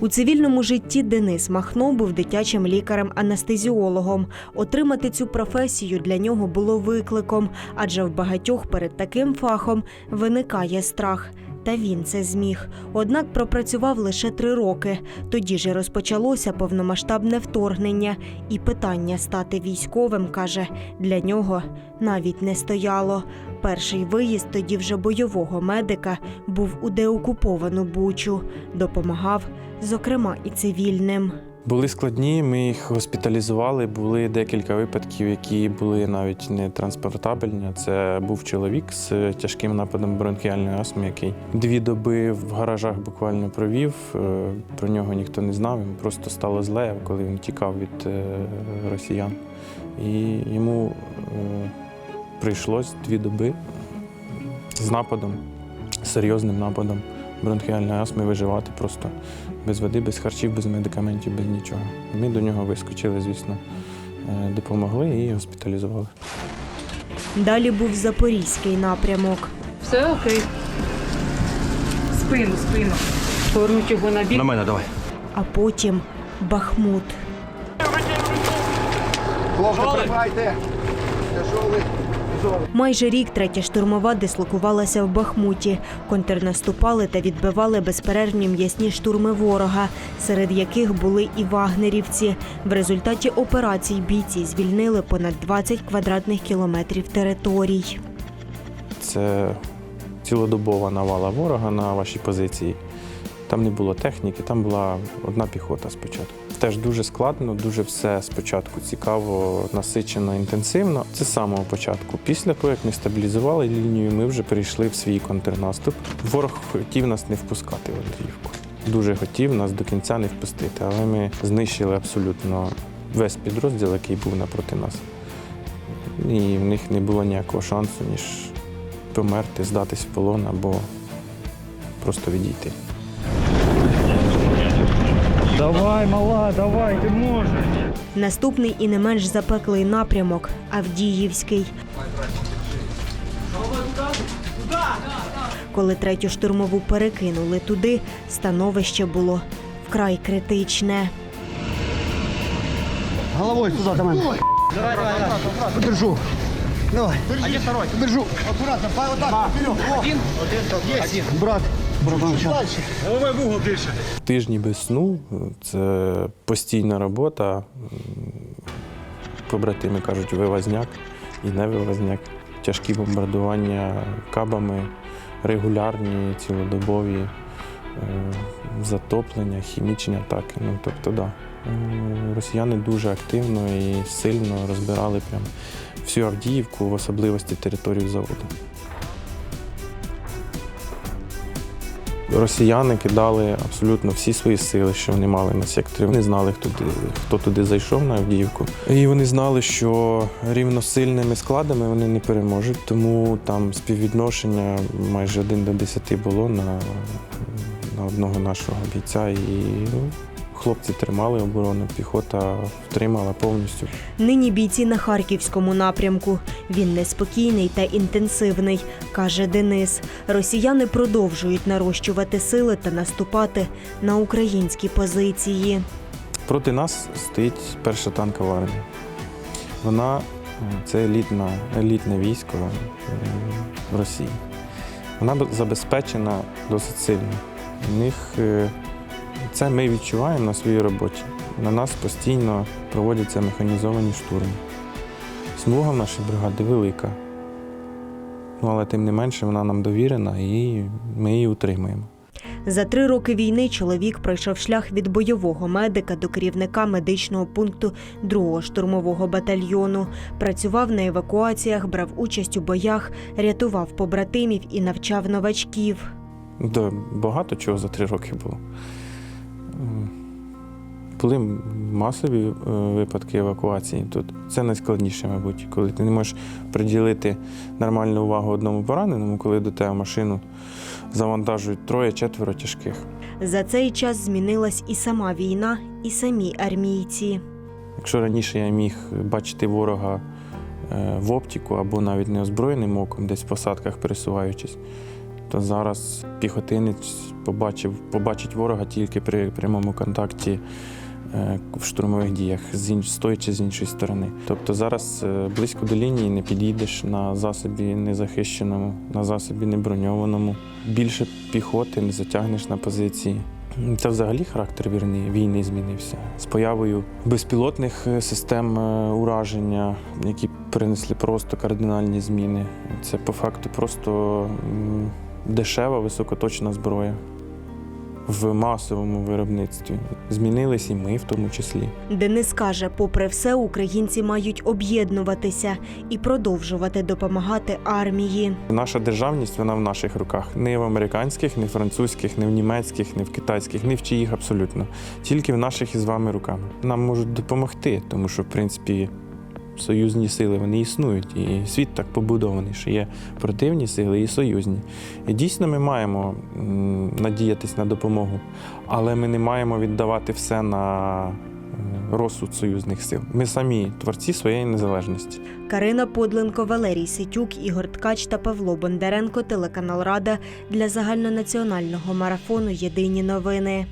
У цивільному житті Денис Махно був дитячим лікарем-анестезіологом. Отримати цю професію для нього було викликом, адже в багатьох перед таким фахом виникає страх. Та він це зміг. Однак пропрацював лише три роки. Тоді ж розпочалося повномасштабне вторгнення, і питання стати військовим, каже, для нього навіть не стояло. Перший виїзд тоді вже бойового медика був у деокуповану Бучу. Допомагав, зокрема, і цивільним. Були складні, ми їх госпіталізували. Були декілька випадків, які були навіть не транспортабельні. Це був чоловік з тяжким нападом бронхіальної астми, який дві доби в гаражах буквально провів. Е, Про нього ніхто не знав. Йому просто стало зле, коли він тікав від е, росіян. І йому е, прийшлось дві доби з нападом, серйозним нападом бронхіальної астми виживати просто без води, без харчів, без медикаментів, без нічого. Ми до нього вискочили, звісно, е, допомогли і госпіталізували. Далі був запорізький напрямок. Все окей. Спину, спину. Повернуть його на бік. На мене давай. а потім Бахмут. Хлопці, прибирайте. Тяжолий. Майже рік третя штурмова дислокувалася в Бахмуті. Контрнаступали та відбивали безперервні м'ясні штурми ворога, серед яких були і вагнерівці. В результаті операцій бійці звільнили понад 20 квадратних кілометрів територій. Це цілодобова навала ворога на вашій позиції. Там не було техніки, там була одна піхота спочатку. Теж дуже складно, дуже все спочатку цікаво, насичено, інтенсивно. Це з самого початку. Після того, як ми стабілізували лінію, ми вже перейшли в свій контрнаступ. Ворог хотів нас не впускати в Андріївку. Дуже хотів нас до кінця не впустити, але ми знищили абсолютно весь підрозділ, який був напроти нас. І в них не було ніякого шансу, ніж померти, здатись в полон або просто відійти. Давай, мала, давай, ти можеш. Наступний і не менш запеклий напрямок Авдіївський. Коли третю штурмову перекинули туди, становище було вкрай критичне. Головой сюди до мене. Давай, давай, давай. Подержу. Давай. Держи. второй? Держу. Аккуратно, вот так, вперед. Один, один, Брат. Тижні без сну це постійна робота. Побратими кажуть, вивозняк і не вивозняк. Тяжкі бомбардування кабами, регулярні, цілодобові, е, затоплення, хімічні атаки. Ну, тобто, да. Е, Росіяни дуже активно і сильно розбирали прям всю Авдіївку, в особливості територію заводу. Росіяни кидали абсолютно всі свої сили, що вони мали на секторі. Вони знали, хто туди, хто туди зайшов на Авдіївку. І вони знали, що рівносильними складами вони не переможуть. Тому там співвідношення майже один до 10 було на, на одного нашого бійця. І ну, хлопці тримали оборону, піхота втримала повністю. Нині бійці на харківському напрямку. Він неспокійний та інтенсивний, каже Денис. Росіяни продовжують нарощувати сили та наступати на українські позиції. Проти нас стоїть перша танкова армія. Вона це елітна, елітне військо е, в Росії. Вона забезпечена досить сильно. У них е, це ми відчуваємо на своїй роботі. На нас постійно проводяться механізовані штурми. Смуга в нашій бригади велика. Ну, але тим не менше вона нам довірена і ми її утримуємо. За три роки війни чоловік пройшов шлях від бойового медика до керівника медичного пункту 2-го штурмового батальйону. Працював на евакуаціях, брав участь у боях, рятував побратимів і навчав новачків. Да, багато чого за три роки було. Були масові е, випадки евакуації. Тут це найскладніше, мабуть, коли ти не можеш приділити нормальну увагу одному пораненому, коли до тебе машину завантажують троє-четверо тяжких. За цей час змінилась і сама війна, і самі армійці. Якщо раніше я міг бачити ворога е, в оптику або навіть неозброєним оком, десь в посадках пересуваючись, Тобто зараз піхотинець побачив, побачить ворога тільки при прямому контакті в штурмових діях, з тої чи з іншої сторони. Тобто зараз е, близько до лінії не підійдеш на засобі незахищеному, на засобі неброньованому. Більше піхоти не затягнеш на позиції. Це взагалі характер війни, війни змінився з появою безпілотних е, систем е, ураження, які принесли просто кардинальні зміни. Це по факту просто дешева високоточна зброя в масовому виробництві. Змінились і ми в тому числі. Денис каже, попри все, українці мають об'єднуватися і продовжувати допомагати армії. Наша державність вона в наших руках. Не в американських, не в французьких, не в німецьких, не в китайських, не в чиїх абсолютно. Тільки в наших із вами руками. Нам можуть допомогти, тому що, в принципі, союзні сили вони існують. І світ так побудований, що є противні сили і союзні. І дійсно ми маємо надіятись на допомогу, але ми не маємо віддавати все на розсуд союзних сил. Ми самі творці своєї незалежності. Карина Подленко, Валерій Ситюк, Ігор Ткач та Павло Бондаренко. Телеканал Рада для загальнонаціонального марафону Єдині новини.